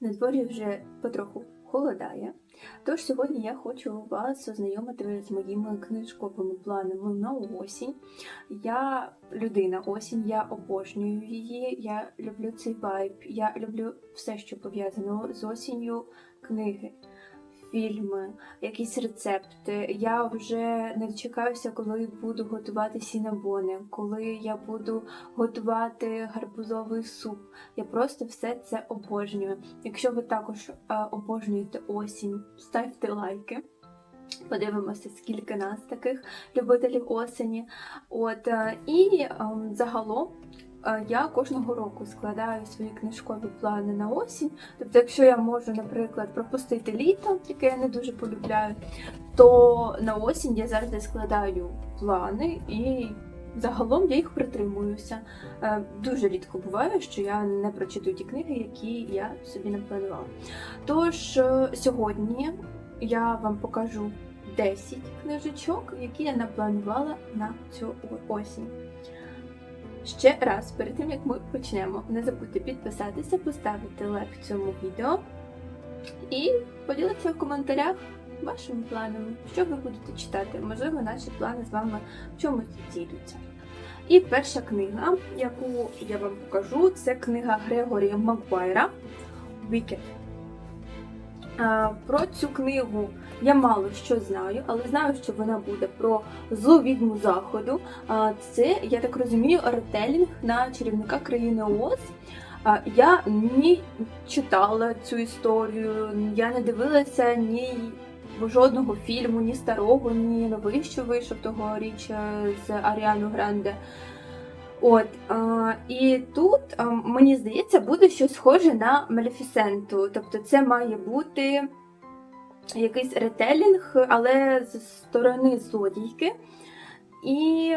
На дворі вже потроху холодає. Тож сьогодні я хочу вас ознайомити з моїми книжковими планами на осінь. Я людина осінь, я обожнюю її, я люблю цей вайб, я люблю все, що пов'язано з осінню, книги, фільми, якісь рецепти. Я вже не дочекаюся, коли буду готувати сінабони, коли я буду готувати гарбузовий суп. Я просто все це обожнюю. Якщо ви також е, обожнюєте осінь, ставте лайки. Подивимося, скільки нас таких любителів осені. От е, і ем, загалом я кожного року складаю свої книжкові плани на осінь. Тобто, якщо я можу, наприклад, пропустити літо, яке я не дуже полюбляю, то на осінь я завжди складаю плани і загалом я їх притримуюся. Е, Дуже рідко буває, що я не прочитаю ті книги, які я собі напланувала. Тож е, сьогодні я вам покажу 10 книжечок, які я напланувала на цю осінь. Ще раз, перед тим як ми почнемо, не забудьте підписатися, поставити лайк цьому відео і поділитися в коментарях вашими планами, що ви будете читати. Можливо, наші плани з вами в чомусь зійдуться. І перша книга, яку я вам покажу, це книга Грегорія Макгуайра Wicked. Про цю книгу я мало що знаю, але знаю, що вона буде про злу відьму заходу. Це, я так розумію, ретелінг на чарівника країни. А, Я не читала цю історію, я не дивилася ні жодного фільму, ні старого, ні новий, що вийшов тогоріч з Аріану Гранде. От, а, і тут, а, мені здається, буде щось схоже на Малефісенту. Тобто це має бути якийсь ретелінг, але з сторони злодійки. І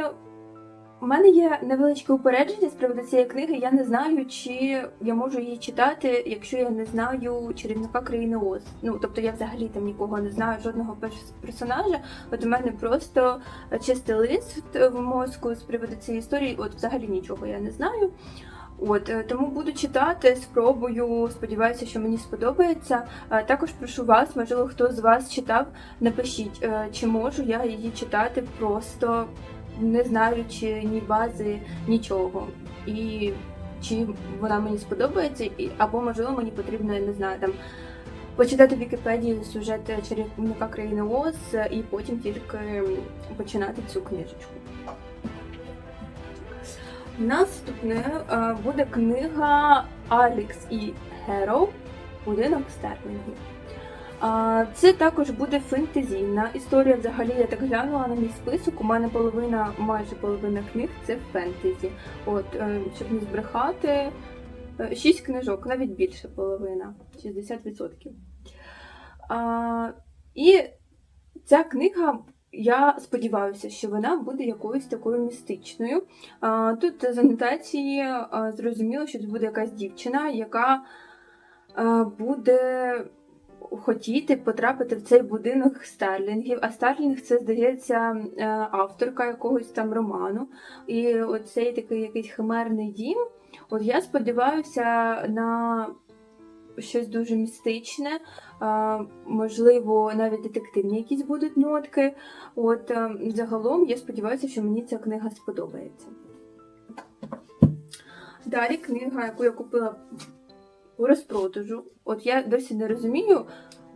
у мене є невеличке упередження з приводу цієї книги. Я не знаю, чи я можу її читати, якщо я не знаю чарівника країни Оз. Ну, тобто я взагалі там нікого не знаю, жодного персонажа. От у мене просто чистий лист в мозку з приводу цієї історії. От взагалі нічого я не знаю. От е, тому буду читати, спробую. Сподіваюся, що мені сподобається. Також прошу вас, можливо, хто з вас читав, напишіть, е, чи можу я її читати просто не знаючи ні бази, нічого. І чи вона мені сподобається, або можливо мені потрібно, я не знаю, там почитати в Вікіпедії сюжет чарівника країни Оз і потім тільки починати цю книжечку. Наступне е, буде книга Алікс і Геро Будинок Стерлінгів. Це також буде фентезійна історія. Взагалі я так глянула на мій список. У мене половина, майже половина книг це фентезі. От, е, щоб не збрехати, е, шість книжок, навіть більше половина, 60%. А, І ця книга. Я сподіваюся, що вона буде якоюсь такою містичною. Тут з анотації зрозуміло, що це буде якась дівчина, яка а, буде хотіти потрапити в цей будинок Старлінгів. А Старлінг це, здається, е, авторка якогось там роману. І оцей такий якийсь химерний дім. От я сподіваюся на щось дуже містичне, можливо, навіть детективні якісь будуть нотки. От е, загалом я сподіваюся, що мені ця книга сподобається. Далі книга, яку я купила у розпродажу. От я досі не розумію.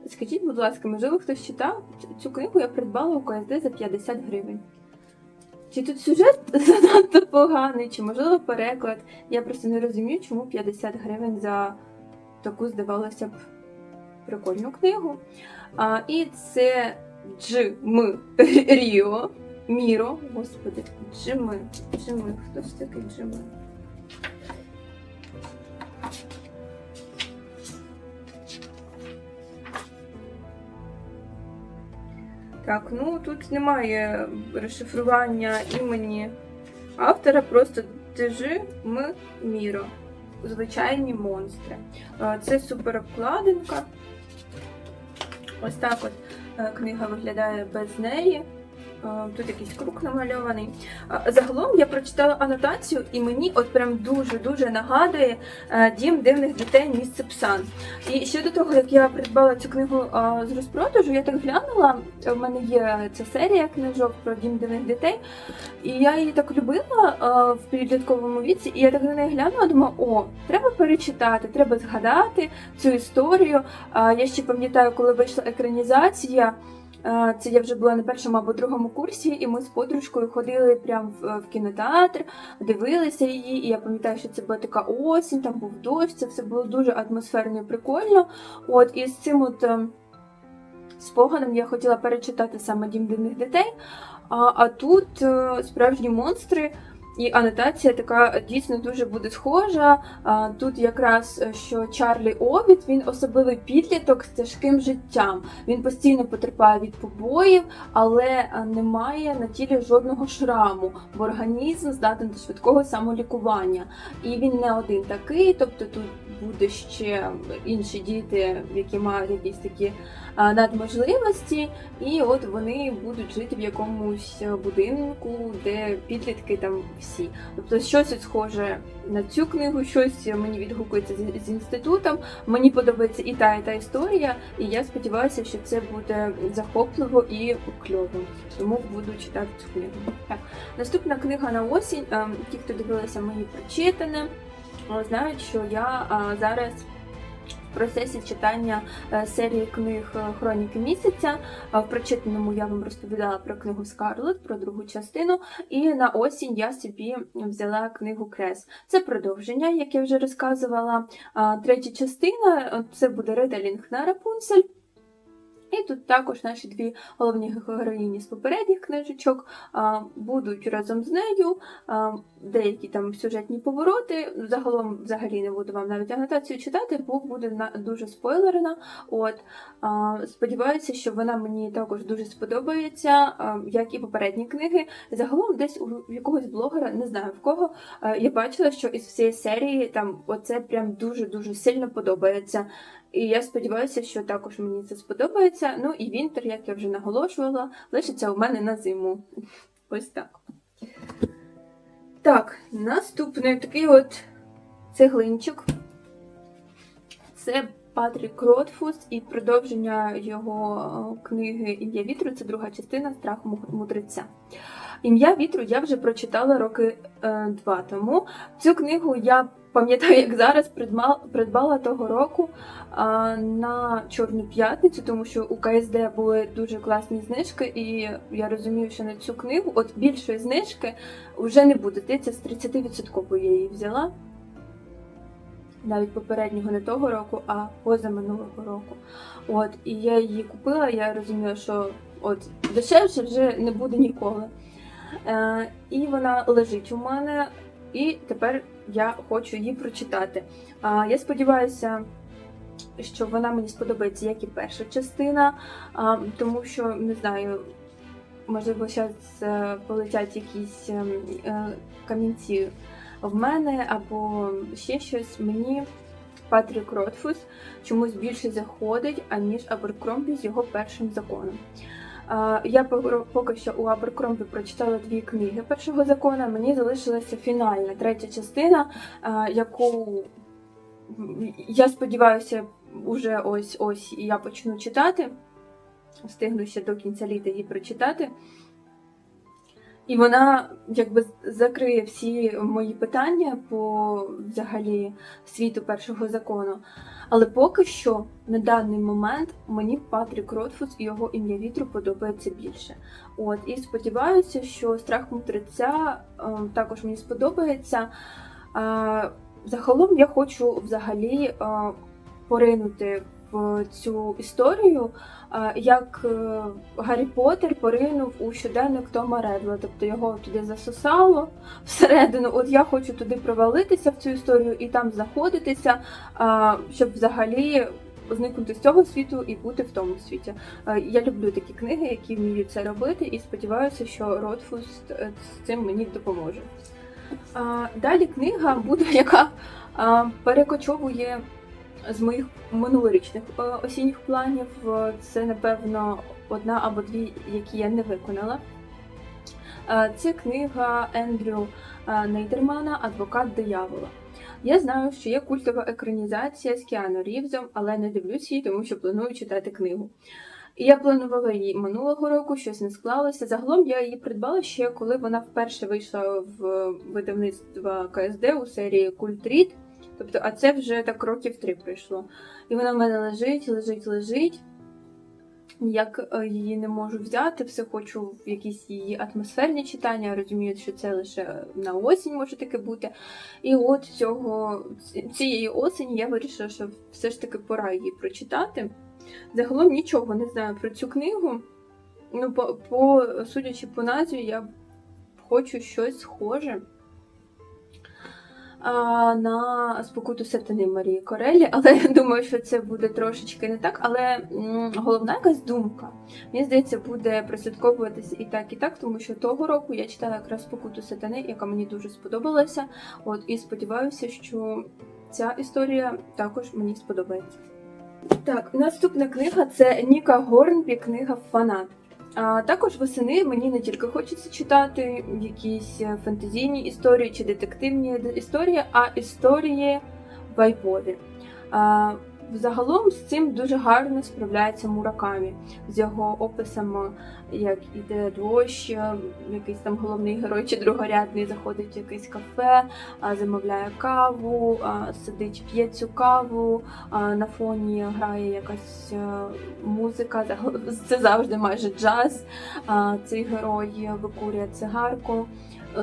Скажіть, будь ласка, можливо, хтось читав? Цю книгу я придбала у КСД за 50 гривень. Чи тут сюжет занадто поганий, чи можливо переклад? Я просто не розумію, чому 50 гривень за таку, здавалося б, прикольну книгу. А, і це Джим Ріо. Міро, господи, Джими, Джими, хто ж такий Джими? Так, ну тут немає розшифрування імені автора, просто тежи ми Міро. Звичайні монстри. Е, Це супер обкладинка. Ось так от е, книга виглядає без неї. Е, Тут якийсь круг намальований. Е, Загалом я прочитала анотацію, і мені от прям дуже-дуже нагадує е, дім дивних дітей місце Псан. І ще до того, як я придбала цю книгу з розпродажу, я так глянула. У мене є ця серія книжок про дім дивних дітей. І я її так любила в підлітковому віці, і я так на неї глянула, думаю, о, треба перечитати, треба згадати цю історію. Я ще пам'ятаю, коли вийшла екранізація. Е, Це я вже була на першому або другому курсі, і ми з подружкою ходили прямо в, кінотеатр, дивилися її. І я пам'ятаю, що це була така осінь, там був дощ, це все було дуже атмосферно і прикольно. От і з цим от споганом спогадом я хотіла перечитати саме Дім дивних дітей. А, а тут е, справжні монстри. І анотація така дійсно дуже буде схожа. Тут якраз е, що Чарлі Овід він особливий підліток з тяжким життям. Він постійно потерпає від побоїв, але е, не має на тілі жодного шраму, бо організм здатен до швидкого самолікування. І він не один такий, тобто тут буде ще інші діти, які мають якісь такі надможливості, і от вони будуть жити в якомусь будинку, де підлітки там всі. Тобто щось схоже на цю книгу, щось мені відгукується з, інститутом. Мені подобається і та, і та історія, і я сподіваюся, що це буде захопливо і кльово. Тому буду читати цю книгу. Так, наступна книга на осінь. Ем, Ті, хто дивилися мої прочитане, знають, що я зараз в процесі читання е, серії книг е, Хроніки місяця. В прочитаному я вам розповідала про книгу Скарлет, про другу частину. І на осінь я собі взяла книгу Крес. Це продовження, як я вже розказувала. Третя частина е, це буде ретелінг на Рапунцель. І тут також наші дві головні героїні з попередніх книжечок будуть разом з нею. Деякі там сюжетні повороти. Загалом взагалі не буду вам навіть анотацію читати, бо буде дуже спойлерна. От сподіваюся, що вона мені також дуже сподобається, як і попередні книги. Загалом, десь у якогось блогера, не знаю в кого, я бачила, що із всієї серії там оце прям дуже дуже сильно подобається. І я сподіваюся, що також мені це сподобається. Ну і Вінтер, як я вже наголошувала, лишиться у мене на зиму. Ось так. Так, наступний такий от цеглинчик. Це Патрік Ротфус і продовження його е, книги Ім'я вітру це друга частина Страх мудреця. Ім'я вітру я вже прочитала роки е, два тому. Цю книгу я пам'ятаю, як зараз придбала, придбала того року а, на Чорну п'ятницю, тому що у КСД були дуже класні знижки, і я розумію, що на цю книгу от більшої знижки вже не буде. Здається, з 30% я її взяла. Навіть попереднього не того року, а позаминулого року. От, і я її купила, я розумію, що от дешевше вже не буде ніколи. Е, і вона лежить у мене, і тепер я хочу її прочитати. Я сподіваюся, що вона мені сподобається, як і перша частина, тому що не знаю, можливо, зараз полетять якісь е, камінці в мене або ще щось. Мені Патрік Ротфус чомусь більше заходить, аніж Аберкромбі з його першим законом. Я поки що у Аберкромбі прочитала дві книги першого закону. Мені залишилася фінальна третя частина, яку я сподіваюся, уже ось ось я почну читати. Встигну ще до кінця літа її прочитати. І вона якби закриє всі мої питання по взагалі світу першого закону. Але поки що на даний момент мені Патрік Ротфус і його ім'я вітру подобається більше. От і сподіваюся, що страх мудреця е, також мені сподобається. Загалом я хочу взагалі е, поринути в цю історію, е, як е, Гаррі Поттер поринув у щоденник Тома Редла, тобто його туди засосало всередину. От я хочу туди провалитися в цю історію і там знаходитися, а, щоб взагалі зникнути з цього світу і бути в тому світі. Е, Я люблю такі книги, які вміють це робити, і сподіваюся, що Ротфус е, з цим мені допоможе. Далі книга буде, яка перекочовує з моїх минулорічних е, осінніх планів. Е, Це, напевно, одна або дві, які я не виконала Е, Це книга Ендрю Нейдермана Адвокат диявола. Я знаю, що є культова екранізація з Кіану Рівзом, але не дивлюсь її, тому що планую читати книгу. Я планувала її минулого року, щось не склалося. Загалом я її придбала ще коли вона вперше вийшла в видавництво КСД у серії Культрід. Тобто, а це вже так років три пройшло. І вона в мене лежить, лежить, лежить. Ніяк е, її не можу взяти, все хочу в якісь її атмосферні читання. Розумію, що це лише на осінь може таке бути. І от цього цієї осені я вирішила, що все ж таки пора її прочитати. Загалом нічого не знаю про цю книгу. Ну, по, по судячи по назві, я хочу щось схоже на спокуту сатани Марії Корелі, але я думаю, що це буде трошечки не так. Але головна якась думка. Мені здається, буде прослідковуватися і так, і так, тому що того року я читала якраз спокуту сатани, яка мені дуже сподобалася. От і сподіваюся, що ця історія також мені сподобається. Так, наступна книга це Ніка Горнбі, книга Фанат. А також восени мені не тільки хочеться читати якісь е, фентезійні історії чи детективні історії, а історії вайбові. А, Загалом з цим дуже гарно справляється Муракамі з його описами, як іде дощ, якийсь там головний герой чи другорядний заходить в якесь кафе, замовляє каву, сидить, п'є цю каву, на фоні грає якась е, музика, це завжди майже джаз. Цей герой викурює цигарку.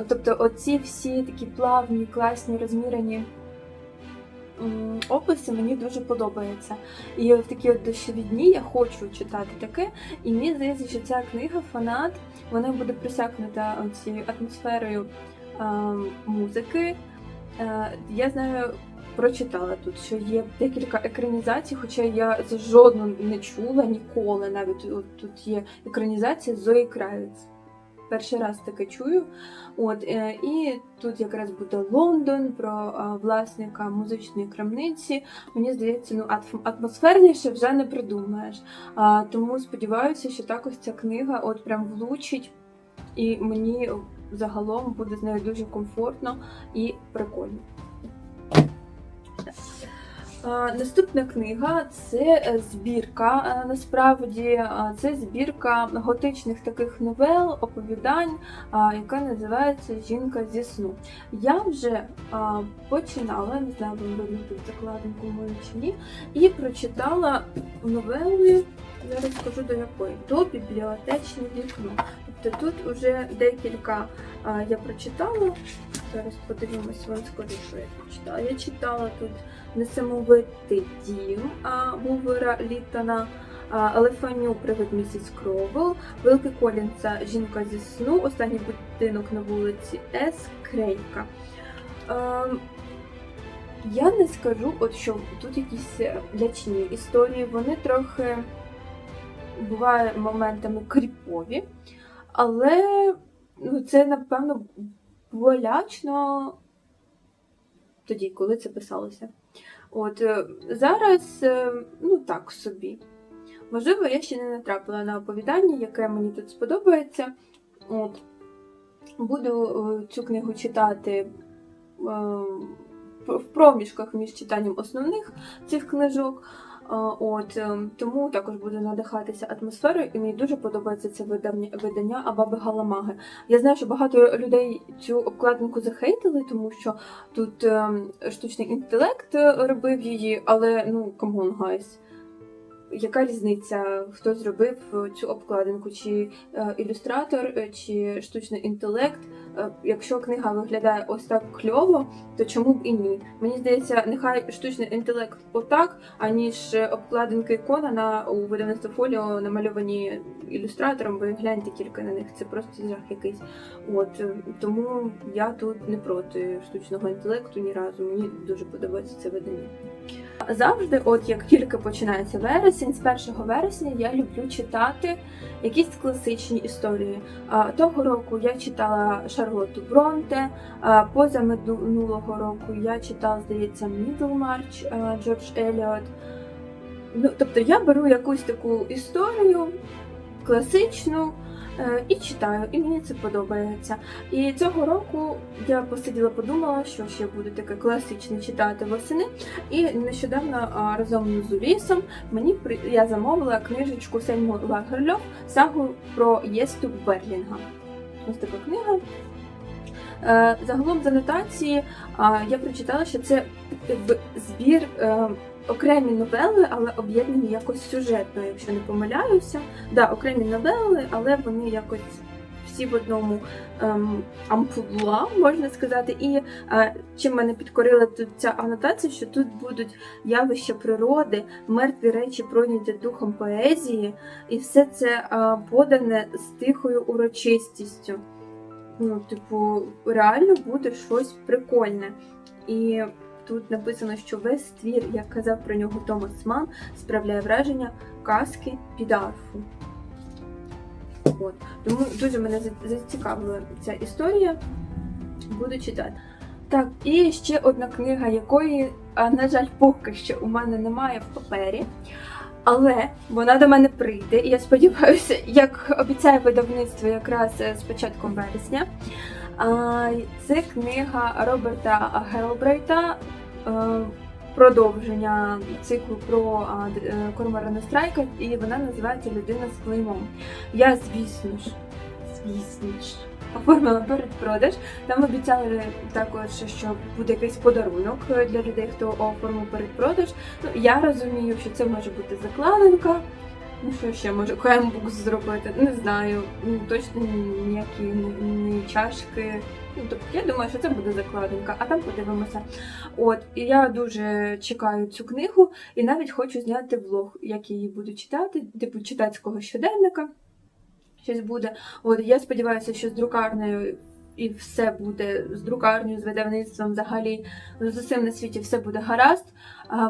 Тобто, оці всі такі плавні, класні, розмірені описи мені дуже подобаються. І в такі от дощові дні я хочу читати таке. І мені здається, що ця книга фанат вона буде присякнута цією атмосферою ем, музики. Е, я знаю, прочитала тут, що є декілька екранізацій, хоча я за жодну не чула ніколи. Навіть тут є екранізація Зої Кравіц. Перший раз таке чую. От, е, і тут якраз буде Лондон про е, власника музичної крамниці. Мені здається, ну атм- атмосферніше вже не придумаєш. Тому сподіваюся, що також ця книга от прям влучить, і мені загалом буде з нею дуже комфортно і прикольно. Наступна книга це е, збірка. е, Насправді це збірка готичних таких новел, оповідань, яка називається Жінка зі сну. Я вже починала, не знаю, вам видно тут закладинку мою чи ні, і прочитала новели. Зараз скажу до якої до бібліотечне вікно. Тобто тут вже декілька а, я прочитала. Зараз подивимось, вам скажу, що я прочитала. Я читала тут Несамовитий дім а, Гувера Літтона, а, Елефаню Привид місіс Кровел, Великий Колінца Жінка зі сну, Останній будинок на вулиці С. Крейка. Ем, я не скажу, от що тут якісь лячні історії, вони трохи буває моментами кріпові, але ну, це, напевно, було лячно тоді, коли це писалося. От е, зараз, е, ну так собі. Можливо, я ще не натрапила на оповідання, яке мені тут сподобається. От. Буду е, цю книгу читати в проміжках між читанням основних цих книжок. От е, тому також буду надихатися атмосферою, і мені дуже подобається це видання, видання Абаби Галамаги. Я знаю, що багато людей цю обкладинку захейтили, тому що тут е, штучний інтелект е, робив її, але ну камон, гайс. Яка різниця, хто зробив е, цю обкладинку? Чи е, ілюстратор, е, чи штучний інтелект? Якщо книга виглядає ось так кльово, то чому б і ні? Мені здається, нехай штучний інтелект отак, аніж обкладинки Конана у видавництво фоліо намальовані ілюстратором, ви гляньте тільки на них, це просто жах якийсь. От тому я тут не проти штучного інтелекту ні разу. Мені дуже подобається це видання. Завжди, от як тільки починається вересень, з 1 вересня я люблю читати якісь класичні історії. Того року я читала Шарлотту Бронте, поза минулого року я читала, здається, Мідлмарч Джордж Еліот. Ну, тобто я беру якусь таку історію класичну, І читаю, і мені це подобається. І цього року я посиділа, подумала, що ще буду таке класичне читати восени. І нещодавно разом з Улісом мені я замовила книжечку Сельму Лагерльов сагу про Єсту Берлінга. Ось така книга. Е, Загалом з анотації я прочитала, що це якби збір е, окремі новели, але об'єднані якось сюжетно, якщо не помиляюся. Да, окремі новели, але вони якось всі в одному ем, амплуа, можна сказати. І е, чим мене підкорила тут ця анотація, що тут будуть явища природи, мертві речі пройняті духом поезії, і все це е, подане з тихою урочистістю. Ну, типу, реально буде щось прикольне. І тут написано, що весь твір, як казав про нього Томас Ман, справляє враження казки під арфу. От. Тому дуже мене зацікавила ця історія. Буду читати. Так, і ще одна книга, якої, на жаль, поки що у мене немає в папері. Але вона до мене прийде, і я сподіваюся, як обіцяє видавництво якраз е, з початком вересня. А, Це книга Роберта Гелбрейта, е, продовження циклу про е, Корморана Страйка, і вона називається Людина з клеймом. Я, звісно ж, звісно ж, оформила передпродаж. Там обіцяли також, що буде якийсь подарунок для людей, хто оформив передпродаж. Ну, я розумію, що це може бути закладинка. Ну що ще може кембукс зробити? Не знаю. Ну, точно ніякі не, чашки. Ну, тобто я думаю, що це буде закладинка, а там подивимося. От, і я дуже чекаю цю книгу, і навіть хочу зняти влог, як її буду читати, типу читацького щоденника. Щось буде. От я сподіваюся, що з друкарнею і все буде з друкарнею, з видавництвом, взагалі з усім на світі все буде гаразд.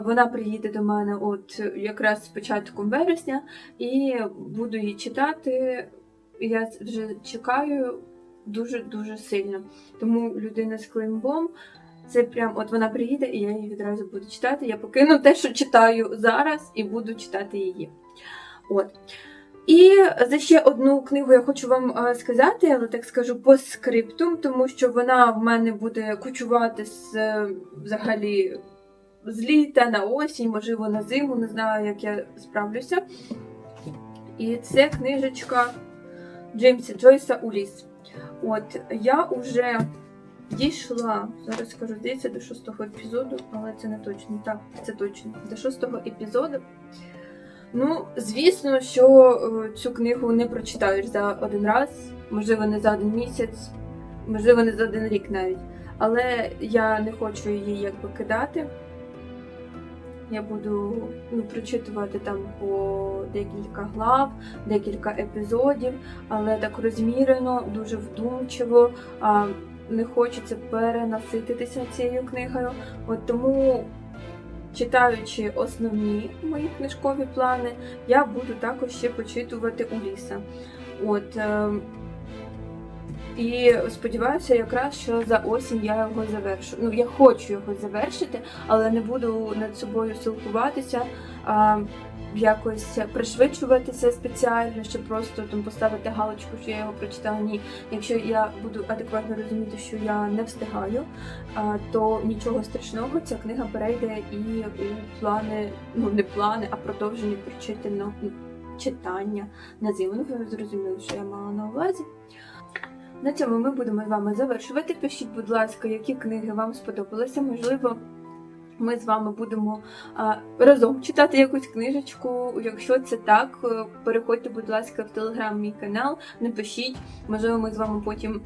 Вона приїде до мене от якраз з початком вересня, і буду її читати. Я вже чекаю дуже дуже сильно. Тому людина з клеймбом. Це прям от вона приїде, і я її відразу буду читати. Я покину те, що читаю зараз, і буду читати її. От. І за ще одну книгу я хочу вам е, сказати, але так скажу по скриптум, тому що вона в мене буде кочувати з е, взагалі з літа на осінь, можливо, на зиму, не знаю, як я справлюся. І це книжечка Джеймса Джойса Уліс. От я вже дійшла, зараз скажу, здається, до шостого епізоду, але це не точно. Так, це точно. До шостого епізоду. Ну, звісно, що е, цю книгу не прочитаєш за один раз, можливо, не за один місяць, можливо, не за один рік навіть. Але я не хочу її якби кидати. Я буду ну, прочитувати там по декілька глав, декілька епізодів, але так розмірено, дуже вдумчиво. А, не хочеться перенасититися цією книгою. От тому, читаючи основні мої книжкові плани, я буду також ще почитувати Уліса. От, е, і сподіваюся, якраз що за осінь я його завершу. Ну, я хочу його завершити, але не буду над собою силкуватися, якось пришвидшуватися спеціально, щоб просто там поставити галочку, що я його прочитала. Ні, якщо я буду адекватно розуміти, що я не встигаю, то нічого страшного, ця книга перейде і у плани, ну не плани, а продовження прочитаного читання на зиму. Ви зрозуміли, що я мала на увазі. На цьому ми будемо з вами завершувати. Пишіть, будь ласка, які книги вам сподобалися. Можливо, ми з вами будемо разом читати якусь книжечку. Якщо це так, е, переходьте, будь ласка, в телеграм мій канал, напишіть. Можливо, ми з вами потім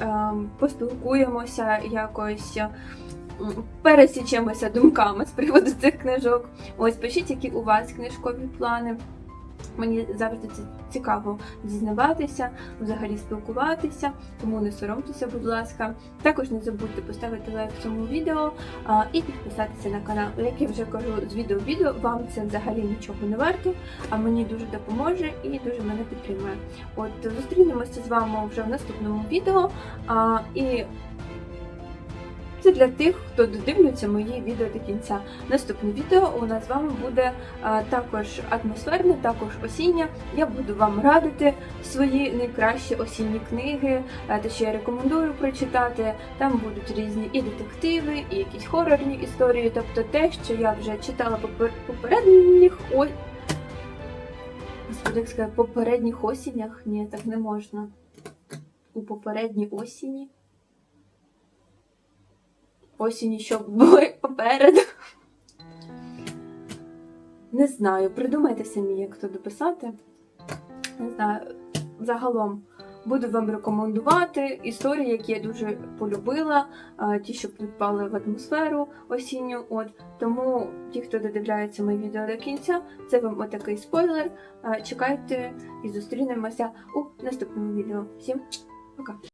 е, поспілкуємося якось. е, Пересічемося думками з приводу цих книжок. Ось пишіть, які у вас книжкові плани. Мені завжди це цікаво дізнаватися, взагалі спілкуватися, тому не соромтеся, будь ласка. Також не забудьте поставити лайк цьому відео а, і підписатися на канал. Як я вже кажу з відео в відео, вам це взагалі нічого не варто, а мені дуже допоможе і дуже мене підтримує. От зустрінемося з вами вже в наступному відео. А, і Це для тих, хто додивлюється мої відео до кінця. Наступне відео у нас з вами буде також атмосферне, також осіннє. Я буду вам радити свої найкращі осінні книги, те, що я рекомендую прочитати. Там будуть різні і детективи, і якісь хорорні історії, тобто те, що я вже читала попередніх о... Господи, попередніх осіннях. Ні, так не можна. У попередній осені. Осінні, що були попереду. Не знаю, придумайте самі, як то дописати. Не знаю, загалом буду вам рекомендувати історії, які я дуже полюбила, ті, що підпали в атмосферу осінню. От тому ті, хто додивляється мої відео до кінця, це вам отакий спойлер. Чекайте і зустрінемося у наступному відео. Всім пока!